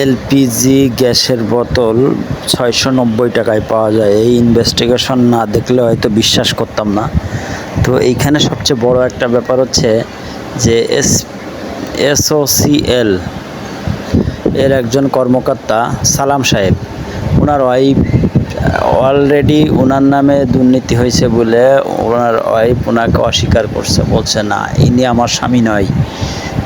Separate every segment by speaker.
Speaker 1: LPG গ্যাসের বোতল ছয়শো নব্বই টাকায় পাওয়া যায়। এই ইনভেস্টিগেশন না দেখলে হয়তো বিশ্বাস করতাম না। তো এইখানে সবচেয়ে বড় একটা ব্যাপার হচ্ছে যে এস, এসওসিএল এর একজন কর্মকর্তা সালাম সাহেব ওনার ওয়াইফ অলরেডি ওনার নামে দুর্নীতি হয়েছে বলে ওনার ওয়াইফ ওনাকে অস্বীকার করছে, বলছে, না, ইনি আমার স্বামী নয়।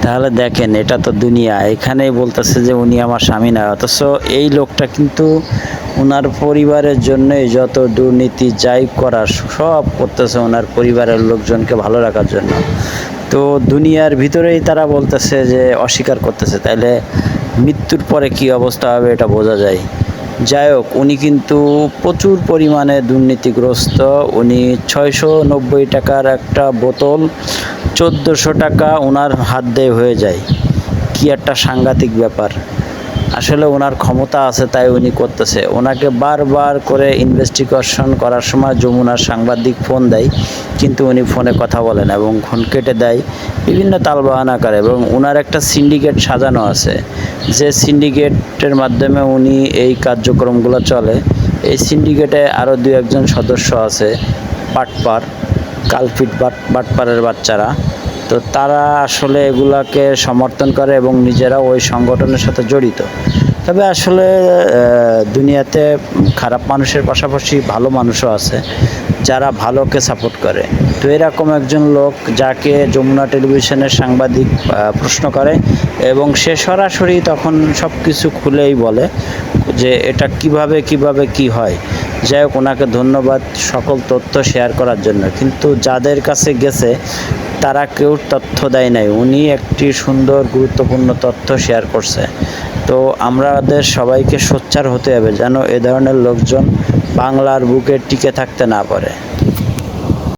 Speaker 1: তাহলে দেখেন, এটা তো দুনিয়া। এখানেই বলতেছে যে উনি আমার স্বামী নয়। অথচ এই লোকটা কিন্তু ওনার পরিবারের জন্যই যত দুর্নীতি যাই করার, সব করতেছে ওনার পরিবারের লোকজনকে ভালো রাখার জন্য। তো দুনিয়ার ভিতরেই তারা বলতেছে যে অস্বীকার করতেছে। তাইলে মৃত্যুর পরে কি অবস্থা হবে এটা বোঝা যায়। যাই হোক, উনি কিন্তু প্রচুর পরিমাণে দুর্নীতিগ্রস্ত। উনি ছয়শো নব্বই টাকার একটা বোতল, চোদ্দোশো টাকা ওনার হাত দিয়ে হয়ে যায়। কি একটা সাংঘাতিক ব্যাপার। আসলে ওনার ক্ষমতা আছে, তাই উনি করতেছে। ওনাকে বারবার করে ইনভেস্টিগেশন করার সময় যমুনার সাংবাদিক ফোন দেয়, কিন্তু উনি ফোনে কথা বলেন এবং ফোন কেটে দেয় বিভিন্ন তালবাহানা করে এবং ওনার একটা সিন্ডিকেট সাজানো আছে। যে সিন্ডিকেটের মাধ্যমে উনি এই কার্যক্রমগুলো চলে। এই সিন্ডিকেটে আরও দু একজন সদস্য আছে পাটপার কালফিট বাট, বাটপারের বাচ্চারা। তো তারা আসলে এগুলাকে সমর্থন করে এবং নিজেরা ওই সংগঠনের সাথে জড়িত। তবে আসলে দুনিয়াতে খারাপ মানুষের পাশাপাশি ভালো মানুষও আছে, যারা ভালোকে সাপোর্ট করে। তো এরকম একজন লোক যাকে যমুনা টেলিভিশনের সাংবাদিক প্রশ্ন করে এবং সে সরাসরি তখন সব কিছু খুলেই বলে যে এটা কীভাবে কীভাবে কি হয়। যাই হোক, ওনাকে ধন্যবাদ সকল তথ্য শেয়ার করার জন্য। কিন্তু যাদের কাছে গেছে তারা কেউ তথ্য দেয় নাই। উনি একটি সুন্দর, গুরুত্বপূর্ণ তথ্য শেয়ার করছে। তো আমাদের সবাইকে সোচ্চার হতে হবে যেন এ ধরনের লোকজন বাংলার বুকে টিকে থাকতে না পারে।